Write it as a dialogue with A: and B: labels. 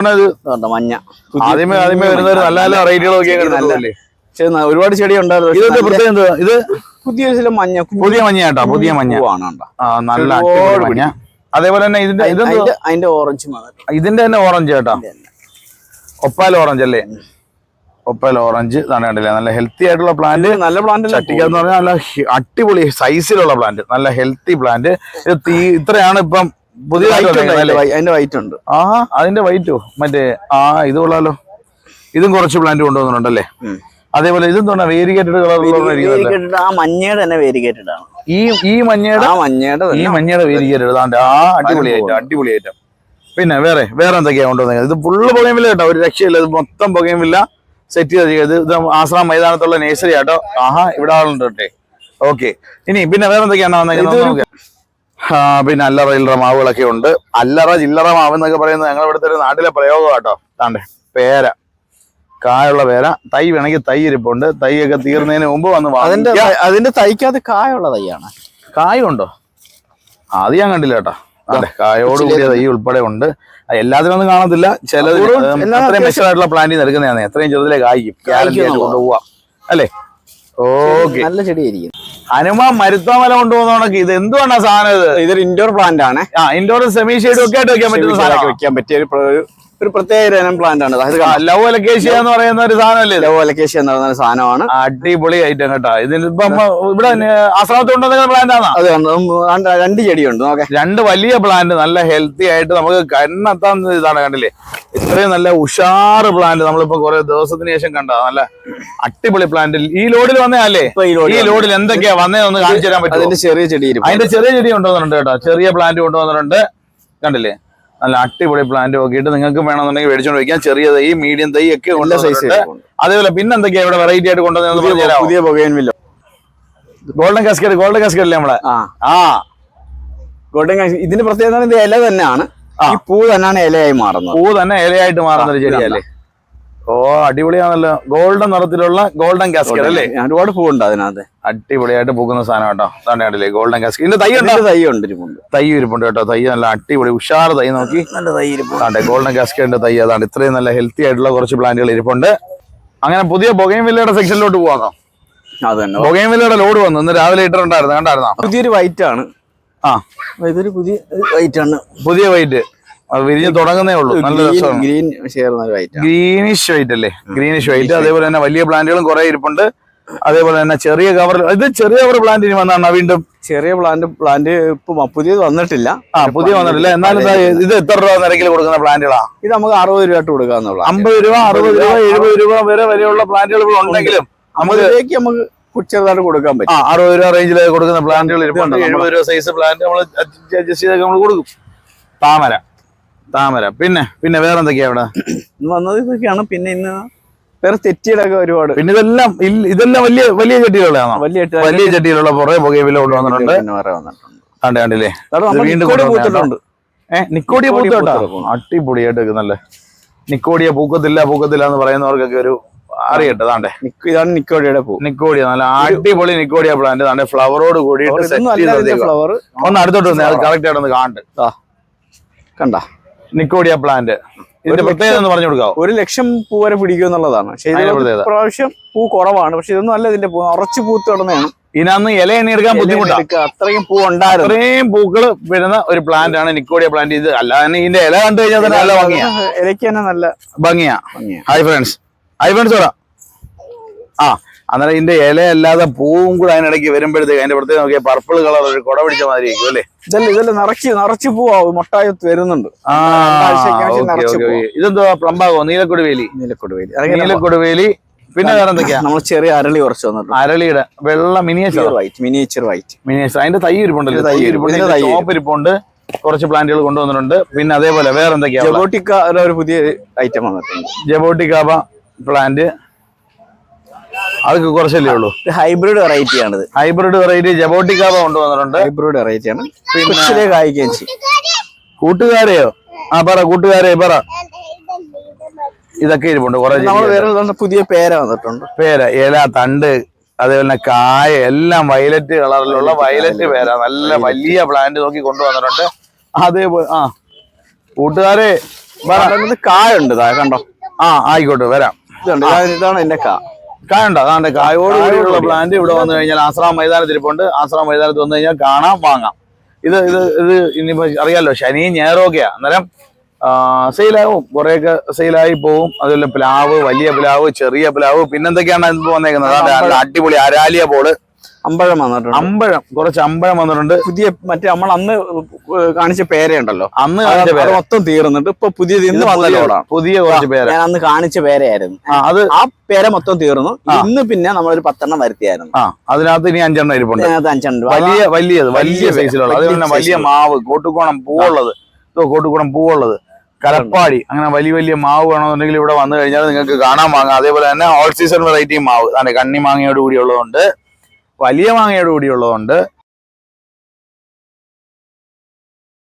A: മഞ്ഞ.
B: ആദ്യമേ ആദ്യമേ വരുന്ന നല്ല നല്ല വെറൈറ്റികളൊക്കെ
A: ഒരുപാട് ചെടി ഉണ്ടായിരുന്നു
B: പ്രത്യേകം ഇത്
A: പുതിയ ചില മഞ്ഞ
B: പുതിയ മഞ്ഞ കേട്ടോ പുതിയ മഞ്ഞ. നല്ല മഞ്ഞ. അതേപോലെ തന്നെ ഇതിന്റെ
A: അതിന്റെ ഓറഞ്ച്
B: ഇതിന്റെ തന്നെ ഓറഞ്ച് കേട്ടോ. ഒപ്പാൽ ഓറഞ്ച് അല്ലേ? ഒപ്പാൽ ഓറഞ്ച് ഇതാണ് കണ്ടില്ലേ? നല്ല ഹെൽത്തി ആയിട്ടുള്ള പ്ലാന്റ്
A: നല്ല പ്ലാന്റ്
B: ചട്ടിക്കാന്ന് പറഞ്ഞാൽ നല്ല അടിപൊളി സൈസിലുള്ള പ്ലാന്റ് നല്ല ഹെൽത്തി പ്ലാന്റ് ഇത് തീ ഇത്രയാണ് ഇപ്പം
A: അതിന്റെ? വൈറ്റ് ഉണ്ട്.
B: ആ അതിന്റെ വൈറ്റോ മറ്റേ ആ ഇത് കൊള്ളാലോ. ഇതും കുറച്ച് പ്ലാന്റ് കൊണ്ടുവന്നിട്ടുണ്ടല്ലേ? അതേപോലെ ഇതും തോന്നാ വേരിഗേറ്റഡ് കളറിലുള്ള
A: ആ മഞ്ഞയുടെ തന്നെ വേരിക്കേറ്റഡ് ആണ്.
B: ഈ ഈ മഞ്ഞയുടെ?
A: ആ മഞ്ഞയുടെ
B: ഈ മഞ്ഞയുടെ വേരിഗേറ്റഡ് ആണ് ആ അടിപൊളി ഐറ്റം അടിപൊളി ഐറ്റം പിന്നെ വേറെ വേറെ എന്തൊക്കെയാ കൊണ്ടുവന്നത്? ഇത് ഫുള്ള് പുകയുമില്ല കേട്ടോ ഒരു രക്ഷയില്ല. ഇത് മൊത്തം പുകയുമില്ല. സെറ്റ് ചെയ്ത് ഇത് ആശ്രമ മൈതാനത്തുള്ള നേഴ്സറി ആട്ടോ. ആഹാ ഇവിടെ ആളുണ്ട് കേട്ടെ. ഓക്കെ ഇനി പിന്നെ വേറെ എന്തൊക്കെയാണ് വന്നത് പിന്നെ അല്ലറ ഇല്ലറ മാവുകളൊക്കെ ഉണ്ട്. അല്ലറ ചില്ലറ മാവ് എന്നൊക്കെ പറയുന്നത് ഞങ്ങൾ ഇവിടുത്തെ ഒരു നാട്ടിലെ പ്രയോഗം കേട്ടോ. താണ്ടേ പേര. കായുള്ള പേര. തൈ വേണമെങ്കിൽ തൈ ഇരിപ്പുണ്ട്. തൈയൊക്കെ തീർന്നതിന് മുമ്പ് വന്ന്
A: അതിന്റെ അതിന്റെ തൈക്കകത്ത് കായുള്ള തൈയാണ്.
B: കായുണ്ടോ? അത് ഞാൻ കണ്ടില്ല കേട്ടോ. അതെ കായോട് കൂടിയ തൈ ഉൾപ്പെടെ ഉണ്ട്. എല്ലാത്തിനും ഒന്നും കാണത്തില്ല. ചിലത് അത്രയും
A: അത്യാവശ്യം-
B: പ്ലാന്റിൽ നിന്ന് എടുക്കുന്നതാണ് എത്രയും ചെറുതിലെ കായ്ക്കും. കൊണ്ടുപോവാം. അല്ലേ? ഓക്കെ.
A: നല്ല ചെടിയായിരിക്കും.
B: ഹനുമാൻ മരുത്തോമല കൊണ്ടുപോകുന്നോണക്ക് ഇത് എന്തുവാണ് സാധനം ഇത്?
A: ഇതൊരു ഇൻഡോർ പ്ലാന്റ് ആണ്.
B: ഇൻഡോർ സെമി ഷെയ്ഡും ഒക്കെ ആയിട്ട് വെക്കാൻ പറ്റുന്ന
A: വെക്കാൻ പറ്റിയ ഒരു ഒരു- പ്രത്യേക ഇനം പ്ലാന്റ് ആണ്. അതായത്
B: ലവ് അലക്കേഷ്യ എന്ന് പറയുന്ന ഒരു സാധനമല്ലേ ലവ്
A: അലക്കേഷ്യ എന്ന് പറയുന്ന ഒരു സാധനമാണ്.
B: അടിപൊളി ഐറ്റം കേട്ടോ. ഇതിപ്പോ ഇവിടെ ആശ്രമത്തിൽ കൊണ്ടുവന്ന പ്ലാന്റ് ആണ്?
A: അത് രണ്ട് ചെടിയുണ്ട്. നോക്കെ.
B: രണ്ട് വലിയ പ്ലാന്റ് നല്ല ഹെൽത്തി ആയിട്ട് നമുക്ക് കണ്ണെത്താൻ ഇതാണ് കണ്ടില്ലേ? ഇത്രയും നല്ല ഉഷാറ് പ്ലാന്റ് നമ്മളിപ്പോ കുറെ ദിവസത്തിന് ശേഷം കണ്ട നല്ല അടിപൊളി പ്ലാന്റ് ഈ ലോഡിൽ വന്നതല്ലേ?
A: ഈ ലോഡ്
B: ഈ ലോഡിൽ എന്തൊക്കെയാ വന്നതെന്ന് കാണിച്ചു തരാൻ പറ്റും
A: അതിന്റെ ചെറിയ ചെടി.
B: അതിന്റെ ചെറിയ ചെടി കൊണ്ടുവന്നിട്ടുണ്ട് കേട്ടോ. ചെറിയ പ്ലാന്റ് കൊണ്ടുവന്നിട്ടുണ്ട്. കണ്ടില്ലേ? നല്ല അടിപൊളി പ്ലാന്റ് നോക്കിയിട്ട് നിങ്ങൾക്ക് വേണമെന്നുണ്ടെങ്കിൽ മേടിച്ചോണ്ട് വയ്ക്കാം. ചെറിയ തൈ മീഡിയം തൈ ഒക്കെ
A: ഉള്ള സൈസ്
B: അതേപോലെ പിന്നെ എന്തൊക്കെയാ ഇവിടെ വെറൈറ്റി ആയിട്ട് കൊണ്ടുവന്നത്
A: പുതിയ പുകയൻവില്ലോ
B: ഗോൾഡൻ കാസ്കറ്റ് ഗോൾഡൻ കാസ്കറ്റ് അല്ലേ നമ്മളെ?
A: ആ. ഗോൾഡൻ കാസ്കറ്റ് ഇതിന്റെ പ്രത്യേകത ഇത് ഇല തന്നെയാണ്. ഈ പൂ തന്നെയാണ് ഇലയായി മാറുന്നത്.
B: പൂ തന്നെ ഇലയായിട്ട് മാറുന്ന ഒരു ചെടിയല്ലേ? ഓ അടിപൊളിയാണല്ലോ. ഗോൾഡൻ നിറത്തിലുള്ള ഗോൾഡൻ കാസ്കറ്റ് അല്ലേ?
A: ഒരുപാട് പൂവുണ്ട് അതിനകത്ത്.
B: അടിപൊളിയായിട്ട് പൂക്കുന്ന സാധനം കേട്ടോ അതാണ് കണ്ടില്ലേ ഗോൾഡൻ കാസ്കറ്റ് ഇതിന്റെ തൈ ഉണ്ട്?
A: തൈ ഉണ്ട് ഇരിപ്പുണ്ട്
B: തൈ ഇരിപ്പുണ്ട് കേട്ടോ. തൈ നല്ല അടിപൊളി ഉഷാർ തൈ നോക്കി.
A: നല്ല തൈ ഇരിപ്പുണ്ട്.
B: ഗോൾഡൻ കാസ്കറ്റിന്റെ തൈ. അതാണ് ഇത്രയും നല്ല ഹെൽത്തി ആയിട്ടുള്ള കുറച്ച് പ്ലാന്റുകൾ ഇരിപ്പുണ്ട്. അങ്ങനെ പുതിയ ബൊഗൈൻ വില്ലയുടെ സെക്ഷനിലോട്ട് പോവാന്നോ ബൊഗൈൻ വില്ലയുടെ ലോഡ് വന്നു. ഇന്ന് രാവിലെ ഇട്ടിട്ടുണ്ടായിരുന്നു കണ്ടായിരുന്നോ?
A: പുതിയൊരു വൈറ്റ് ആണ്.
B: ആ.
A: ഇതൊരു പുതിയ വൈറ്റ് ആണ്.
B: പുതിയ വൈറ്റ് വിരിഞ്ഞ് തുടങ്ങുന്നേ ഉള്ളൂ. നല്ല രസമാണ്.
A: ഗ്രീൻ
B: ഗ്രീനിഷ് വൈറ്റ് അല്ലേ? Greenish white. അതേപോലെ തന്നെ വലിയ പ്ലാന്റുകളും കുറെ ഇരിപ്പുണ്ട്. അതേപോലെ തന്നെ ചെറിയ കവർ ഇത് ചെറിയ കവർ പ്ലാന്റ് ഇനി വന്നാണ് വീണ്ടും.
A: ചെറിയ പ്ലാന്റ് പ്ലാന്റ് ഇപ്പൊ പുതിയത് വന്നിട്ടില്ല.
B: ആ പുതിയ വന്നിട്ടില്ല. എന്നാലും ഇത് എത്ര രൂപ നിരക്കിൽ കൊടുക്കുന്ന പ്ലാന്റുകളാ?
A: ഇത് നമുക്ക് അറുപത് രൂപ ഇട്ട് കൊടുക്കാന്നുള്ള
B: അമ്പത് രൂപ അറുപത് രൂപ എഴുപത് രൂപ വരെ വരെയുള്ള പ്ലാന്റുകൾ ഉണ്ടെങ്കിലും നമുക്ക്
A: നമുക്ക് ചെറുതായിട്ട് കൊടുക്കാൻ പറ്റും.
B: അറുപത് രൂപ റേഞ്ചിൽ കൊടുക്കുന്ന പ്ലാന്റുകൾ എഴുപത് രൂപ സൈസ് പ്ലാന്റ് നമ്മൾ അഡ്ജസ്റ്റ് ചെയ്തൊക്കെ നമ്മൾ കൊടുക്കും. താമര. താമര. പിന്നെ പിന്നെ വേറെ എന്തൊക്കെയാ അവിടെ?
A: ഇന്ന് വന്നത് ഇതൊക്കെയാണ്. പിന്നെ ഇന്ന് വേറെ ചെട്ടികളൊക്കെ ഒരുപാട്.
B: പിന്നെ ഇതെല്ലാം ഇതെല്ലാം വലിയ വലിയ ചെട്ടികളാണോ
A: വലിയ
B: വലിയ ചെട്ടിയിലുള്ള പുറകെ പുകയില കൊണ്ടുവന്നിട്ടുണ്ട്
A: വന്നിട്ടുണ്ട്.
B: കണ്ടേ കണ്ടില്ലേ? വീണ്ടും
A: പൂത്തിട്ടുണ്ട്.
B: ഏഹ് നിക്കോടിയ
A: നിക്കോടിയ
B: പൂത്ത് കേട്ടോ?
A: പൂത്ത്
B: അടിപൊളിയായിട്ട് നല്ല നിക്കോടിയ പൂക്കത്തില്ല പൂക്കത്തില്ല എന്ന് പറയുന്നവർക്കൊക്കെ ഒരു അറിയട്ടെ താണ്ടേ?
A: ഇതാണ് നിക്കോടിയുടെ പൂ.
B: നിക്കോടിയ നല്ല അടിപൊളി നിക്കോടിയ പ്ലാന്റ് താണ്ടെ ഫ്ലവറോട് കൂടിയിട്ട്
A: ഫ്ലവർ
B: ഒന്ന് അടുത്തോട്ട് വന്നേ അത് കറക്റ്റ് ആയിട്ടൊന്ന് കാണണ്ട്
A: കണ്ട.
B: നിക്കോടിയ പ്ലാന്റ്. ഇതിന്റെ പ്രത്യേകത എന്ന് പറഞ്ഞു കൊടുക്കാം
A: ഒരു ലക്ഷം പൂ വരെ പിടിക്കും എന്നുള്ളതാണ്. പ്രാവശ്യം പൂ കുറവാണ്. പക്ഷെ ഇതൊന്നും അല്ല ഇതിന്റെ പൂ. ഉറച്ചു പൂത്ത് കിടന്നതാണ്.
B: ഇതിനകത്ത് ഇല എണ്ണി എടുക്കാൻ ബുദ്ധിമുട്ടാണ്.
A: അത്രയും പൂ ഉണ്ടായിരുന്നു.
B: അത്രയും പൂക്കൾ വരുന്ന ഒരു പ്ലാന്റ് ആണ് നിക്കോടിയ പ്ലാന്റ് ഇത് അല്ലാതെ ഇതിന്റെ ഇല കണ്ടു കഴിഞ്ഞാൽ തന്നെ നല്ല ഭംഗിയാ.
A: ഇലയ്ക്ക് തന്നെ നല്ല
B: ഭംഗിയാ.
A: Hi
B: hi friends hi friends ആ. അന്നേരം ഇതിന്റെ ഇലയല്ലാതെ പൂവും കൂടെ അതിനിടയ്ക്ക് വരുമ്പോഴത്തേക്ക് അതിന്റെ പ്രത്യേകം നോക്കിയാൽ പർപ്പിൾ കളർ ഒരു കുട പിടിച്ച മാതിരി അല്ലേ?
A: ഇതല്ല ഇതല്ല നിറച്ച് നിറച്ച് പൂവാവും മുട്ടായി വരുന്നുണ്ട്.
B: ഇതെന്തോ
A: പൂവ്.
B: പ്ലംബാകോ നീലക്കൊടുവേലി. നീലക്കൊടുവേലി.
A: നീലക്കൊടുവേലി.
B: നീലക്കൊടി പിന്നെ വേറെ എന്തൊക്കെയാ
A: നമ്മൾ ചെറിയ അരളി കുറച്ച് വന്നിട്ടുണ്ട്.
B: അരളിയുടെ വെള്ള miniature
A: white miniature white
B: miniature അതിന്റെ തൈ ഇരിപ്പുണ്ടല്ലോ.
A: തൈ ഇരിപ്പുണ്ട്.
B: ഇരിപ്പുണ്ട്. കുറച്ച് പ്ലാന്റുകൾ കൊണ്ടുവന്നിട്ടുണ്ട്. പിന്നെ അതേപോലെ വേറെ എന്തൊക്കെയാ?
A: ജബോട്ടിക്ക ഒരു പുതിയ ഐറ്റം വന്നിട്ടുണ്ട്.
B: ജബോട്ടിക്കാബ പ്ലാന്റ് അതൊക്കെ കുറച്ചല്ലേ ഉള്ളൂ?
A: ഹൈബ്രിഡ് വെറൈറ്റി ആണ്
B: ഹൈബ്രിഡ് വെറൈറ്റി ജബോട്ടിക്കാബ കൊണ്ടുവന്നിട്ടുണ്ട്.
A: ഹൈബ്രിഡ് വെറൈറ്റി ആണ്. കൊച്ചിലെ കായ്ക്കുകയും ചെയ്യും
B: കൂട്ടുകാരെയോ? ആ പറ കൂട്ടുകാരെ പറ. ഇതൊക്കെ ഇരിപ്പുണ്ട് കുറെ
A: നമ്മൾ വേറെ പുതിയ പേര വന്നിട്ടുണ്ട്.
B: പേര ഇല തണ്ട് അതേപോലെ കായ എല്ലാം വയലറ്റ് കളറിലുള്ള വയലറ്റ് പേര. നല്ല വലിയ പ്ലാന്റ് നോക്കി കൊണ്ടുവന്നിട്ടുണ്ട്. അതേപോലെ ആ. കൂട്ടുകാരെ
A: കായ ഉണ്ട് താ കണ്ടോ?
B: ആ ആയിക്കോട്ടെ വരാം.
A: ഇതാണ് എന്റെ കാ.
B: കായുണ്ടോ അതാണ്ട് കായോട് കൂടിയുള്ള പ്ലാന്റ് ഇവിടെ വന്നു കഴിഞ്ഞാൽ ആശ്രാം മൈതാനത്തിൽ ഇരിപ്പുണ്ട് ആശ്രാം മൈതാനത്ത് വന്നു കഴിഞ്ഞാൽ കാണാം വാങ്ങാം. ഇത് ഇത് ഇത് ഇനിയിപ്പോ അറിയാലോ ശനിയും ഞായറൊക്കെയാ അന്നേരം സെയിലാവും. കുറെയൊക്കെ സെയിലായി പോവും. അതുപോലെ പ്ലാവ് വലിയ പ്ലാവ് ചെറിയ പ്ലാവ്. പിന്നെന്തൊക്കെയാണ് വന്നേക്കുന്നത്? അടിപൊളി അരാലിയ പോൾ
A: അമ്പഴം വന്നിട്ടുണ്ട്.
B: അമ്പഴം കുറച്ച് അമ്പഴം വന്നിട്ടുണ്ട്.
A: പുതിയ മറ്റേ നമ്മൾ അന്ന് കാണിച്ച പേരയുണ്ടല്ലോ.
B: അന്ന് കാണിച്ച പേര്.
A: മൊത്തം തീർന്നിട്ട് ഇപ്പൊ പുതിയത് ഇന്ന് വന്ന
B: പുതിയ- പുതിയ കുറച്ച് പേര്.
A: ഞാൻ അന്ന് കാണിച്ച പേരയായിരുന്നു.
B: അത്
A: ആ പേര മൊത്തം തീർന്നു. ഇന്ന് പിന്നെ നമ്മളൊരു പത്തെണ്ണം വരുത്തിയായിരുന്നു.
B: ആ അതിനകത്ത് ഇനി അഞ്ചെണ്ണം ഇരിപ്പുണ്ട്.
A: അതിനകത്ത് അഞ്ചെണ്ണം
B: വലിയ വലിയത് വലിയ സൈസിലുള്ള അതുപോലെ വലിയ മാവ് കോട്ടുകോണം പൂവുള്ളത്. കോട്ടുകോണം പൂവുള്ളത്. കലപ്പാടി അങ്ങനെ വലിയ വലിയ മാവ് വേണമെന്നുണ്ടെങ്കിൽ ഇവിടെ വന്നു കഴിഞ്ഞാൽ നിങ്ങൾക്ക് കാണാൻ വാങ്ങാം. അതേപോലെ തന്നെ ഓൾ സീസൺ വെറൈറ്റി മാവ്. അതെ കണ്ണി മാങ്ങയോട് കൂടിയുള്ളതുണ്ട് വലിയ മാങ്ങയോട് കൂടിയുള്ളതുണ്ട്